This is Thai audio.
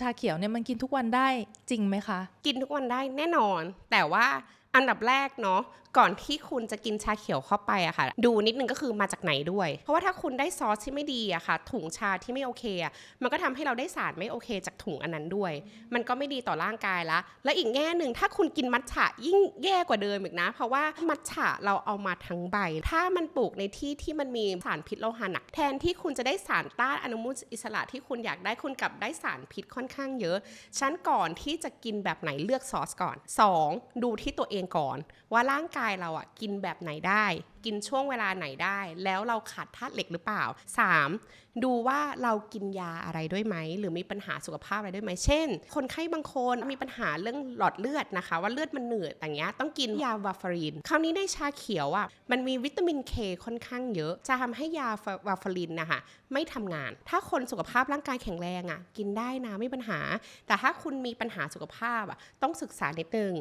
ชาเขียวเนี่ยมันกินทุกวันได้จริงไหมคะ กินทุกวันได้แน่นอน แต่ว่า อันดับแรกเนาะก่อนที่คุณจะกินชาเขียวเข้าไปอะค่ะ ดูนิดนึงก็คือมาจากไหนด้วย เพราะว่าถ้าคุณได้ซอสที่ไม่ดีอะค่ะ ถุงชาที่ไม่โอเคอะมันก็ทำให้เราได้สารไม่โอเค จากถุงอันนั้นด้วย มันก็ไม่ดีต่อร่างกายละ และอีกแง่หนึ่งถ้าคุณกินมัทฉะยิ่งแย่กว่าเดิมอีกนะ เพราะว่ามัทฉะเราเอามาทั้งใบ ถ้ามันปลูกในที่ที่มันมีสารพิษโลหะหนัก แทนที่คุณจะได้สารต้านอนุมูลอิสระที่คุณอยากได้คุณกลับได้สารพิษค่อนข้างเยอะฉันก่อนที่จะกินแบบไหนเลือกซอสก่อน 2. ดูที่ตัวเองก่อน ว่าร่างกายเราอะกินแบบไหนได้ กินช่วงเวลาไหนได้ แล้วเราขาดธาตุเหล็กหรือเปล่า 3. ดูว่าเรากินยาอะไรด้วยไหม หรือมีปัญหาสุขภาพอะไรด้วยไหมเช่น คนไข้บางคนมีปัญหาเรื่องหลอดเลือดนะคะ ว่าเลือดมันเหนืดอย่างเงี้ยต้องกินยาวาฟาริน คราวนี้ในชาเขียวอะมันมีวิตามินเคค่อนข้างเยอะ จะทำให้ยาวาฟารินนะคะไม่ทำงาน ถ้าคนสุขภาพร่างกายแข็งแรงอะกินได้นะไม่ปัญหา แต่ถ้าคุณมีปัญหาสุขภาพอะต้องศึกษานิดนึง